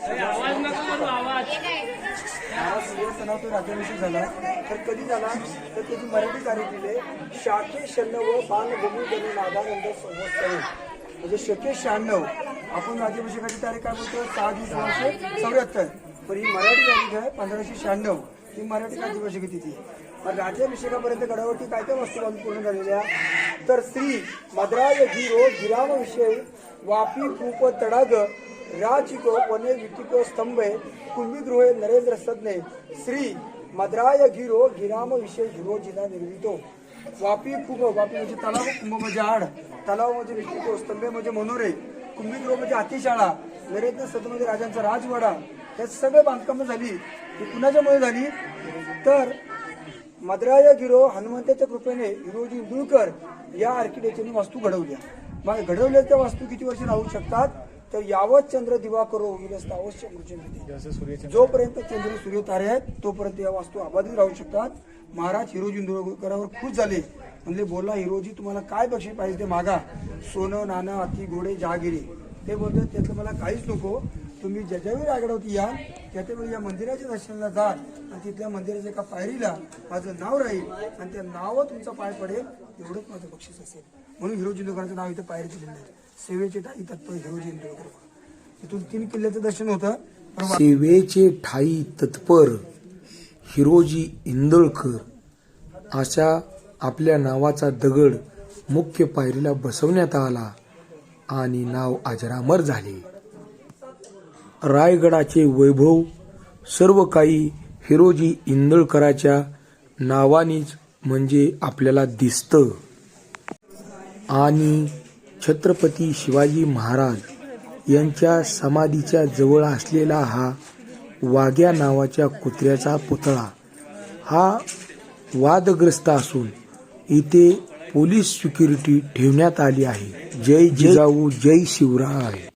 महाराज सुवर्णसणाव तो राज्याभिषेक झाला. तर कधी झाला? तर त्याची मराठी तारीख दिले शाखे शहाण्णव बालभूमी गणे नादानंद संवत्सरे म्हणजे शके शहाण्णव. आपण राज्याभिषेकाची तारीख काय बोलतो सहा दिवस सोळाशे चौऱ्याहत्तर. पण ही मराठी तारीख आहे पंधराशे शहाण्णव. ही मराठी राज्याभिषेक तिथी. पण राज्याभिषेकापर्यंत गडावरती काय काय वस्तू बांधून पूर्ण झालेल्या? तर श्री मद्राय गिरो गिराम विषय वापी कूप तडाग राजिको वने विटिको स्तंभे कुंभिगृहे नरेंद्र सदने श्री मद्राय गिरो गिराम विषय गिरो निर्मितो. वापी कुंभ वापी म्हणजे तलाव कुंभ म्हणजे आड तलाव म्हणजे विटिको स्तंभे म्हणजे मनोरे कुंभिगृह म्हणजे अतिशाळा नरेंद्र सदन म्हणजे राजांचा राजवाडा हे सगळे बांधकामं झाली ही कुणाच्यामुळे झाली? तर मद्राय गिरो हनुमंताच्या कृपेने हिरोजी इंदुळकर या आर्किटेक्चरने वास्तू घडवल्या. मग घडवल्या त्या वास्तू किती वर्ष राहू शकतात? तर यावत चंद्र दिवाकरो होईल अवश्य मृत्यूमध्ये जोपर्यंत चंद्र सूर्य तारे आहेत तोपर्यंत या वास्तू अबाधित राहू शकतात. महाराज हिरोजी इंदुरकरावर खुश झाले. म्हणले बोला हिरोजी तुम्हाला काय बक्षीस पाहिजे ते मागा. सोनं नाणं अति घोडे जहागिरी. ते बोलतात त्यातलं मला काहीच नको. तुम्ही ज्या ज्यावेळी रायगडावरती या त्या त्यावेळी या मंदिराच्या दर्शनाला जा आणि तिथल्या मंदिराच्या एका पायरीला माझं नाव राहील आणि त्या नावं तुमचा पाय पडेल एवढंच माझं बक्षीस असेल. म्हणून हिरोजी इंदुळकरांचं नाव इथं पायरी दिलेलं आहे. सेवेचे ठाई तत्पर हिरोजी इंदुळकर तिथून तीन किल्ल्याचं दर्शन होतं. सेवेचे ठाई तत्पर हिरोजी इंदळकर अशा आपल्या नावाचा दगड मुख्य पायरीला बसवण्यात आला आणि नाव अजरामर झाले. रायगडाचे वैभव सर्व काही हिरोजी इंदळकराच्या नावानेच म्हणजे आपल्याला दिसतं. आणि छत्रपती शिवाजी महाराज यांच्या समाधीच्या जवळ असलेला हा वाघ्या नावाच्या कुत्र्याचा पुतळा. हा वादग्रस्त असून इथे पोलीस सिक्युरिटी ठेवण्यात आली आहे. जय जिजाऊ जय शिवराय.